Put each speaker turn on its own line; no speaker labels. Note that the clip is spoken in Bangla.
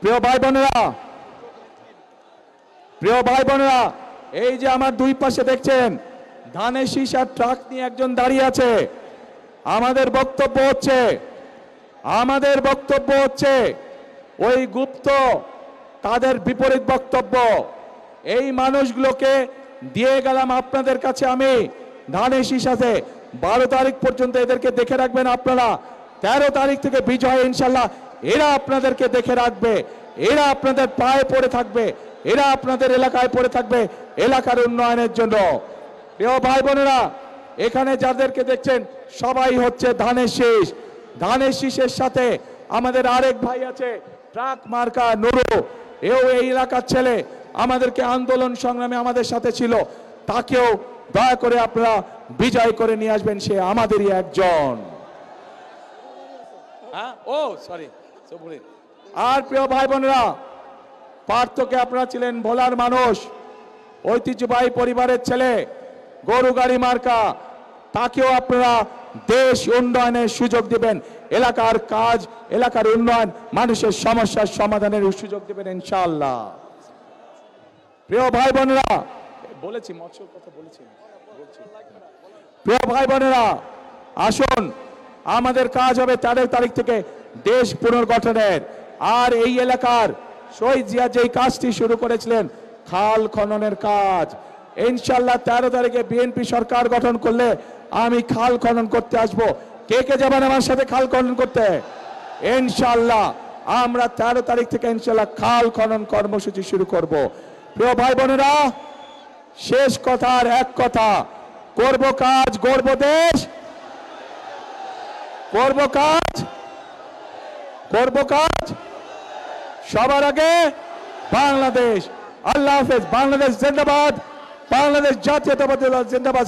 প্রিয় ভাই বোনেরা, প্রিয় ভাই বোনেরা, এই যে আমার দুই পাশে দেখছেন, ধানের শীষ আর ট্রাক নিয়ে একজন দাঁড়িয়ে আছে। আমাদের বক্তব্য হচ্ছে, আমাদের বক্তব্য হচ্ছে, ওই গুপ্ত তাদের বিপরীত বক্তব্য। এই মানুষগুলোকে দিয়ে গেলাম আপনাদের কাছে আমি। ধানের শীষ আছে, বারো তারিখ পর্যন্ত এদেরকে দেখে রাখবেন আপনারা। তেরো তারিখ থেকে বিজয় ইনশাল্লাহ এরা আপনাদেরকে দেখে রাখবে। এরা আপনাদের পায়ে পড়ে থাকবে। এরা আপনাদের এলাকায় পড়ে থাকবে এলাকার উন্নয়নের জন্য। প্রিয় ভাই বোনেরা, এখানে যাদেরকে দেখছেন, সবাই হচ্ছে ধানের শীষ। ধানের শীষের সাথে আমাদের আরেক ভাই আছে, ট্রাক মার্কা নুরু। এও এই এলাকার ছেলে। আমাদেরকে আন্দোলন সংগ্রামে আমাদের সাথে ছিল। তাকেও দয়া করে আপনারা বিজয় করে নিয়ে আসবেন। সে আমাদেরই একজন। হ্যাঁ? ও সরি আর প্রিয় ভাই বোনেরা পার্থকে আপনারা ছিলেন ভোলার মানুষ, ঐতিহ্যবাহী পরিবারের ছেলে, গরু গাড়ি মার্কা, তাকেও আপনারা দেশ উন্নয়নের সুযোগ দিবেন। এলাকার কাজ, এলাকার উন্নয়ন, মানুষের সমস্যার সমাধানের সুযোগ দিবেন ইনশাআল্লাহ। প্রিয় ভাই বোনেরা, বলেছি মৎস্যর কথা বলছি। প্রিয় ভাই বোনেরা, আসুন। আমাদের কাজ হবে তেরো তারিখ থেকে দেশ পুনর্গঠনের। আর এই এলাকার শহীদ জিয়া যেই কাজটি শুরু করেছিলেন, খাল খননের কাজ। ইনশাল্লাহ তেরো তারিখে বিএনপি সরকার গঠন করলে আমি খাল খনন করতে আসব। কে কে যাবেন আমার সাথে খাল খনন করতে? ইনশাল্লাহ আমরা তেরো তারিখ থেকে ইনশাল্লাহ খাল খনন কর্মসূচি শুরু করব। প্রিয় ভাই বোনেরা, শেষ কথার এক কথা, করব কাজ গর্ব দেশ। করব কাজ। করব কাজ। সবার আগে বাংলাদেশ। আল্লাহ হাফেজ বাংলাদেশ জিন্দাবাদ। বাংলাদেশ জাতীয়তাবাদ জিন্দাবাদ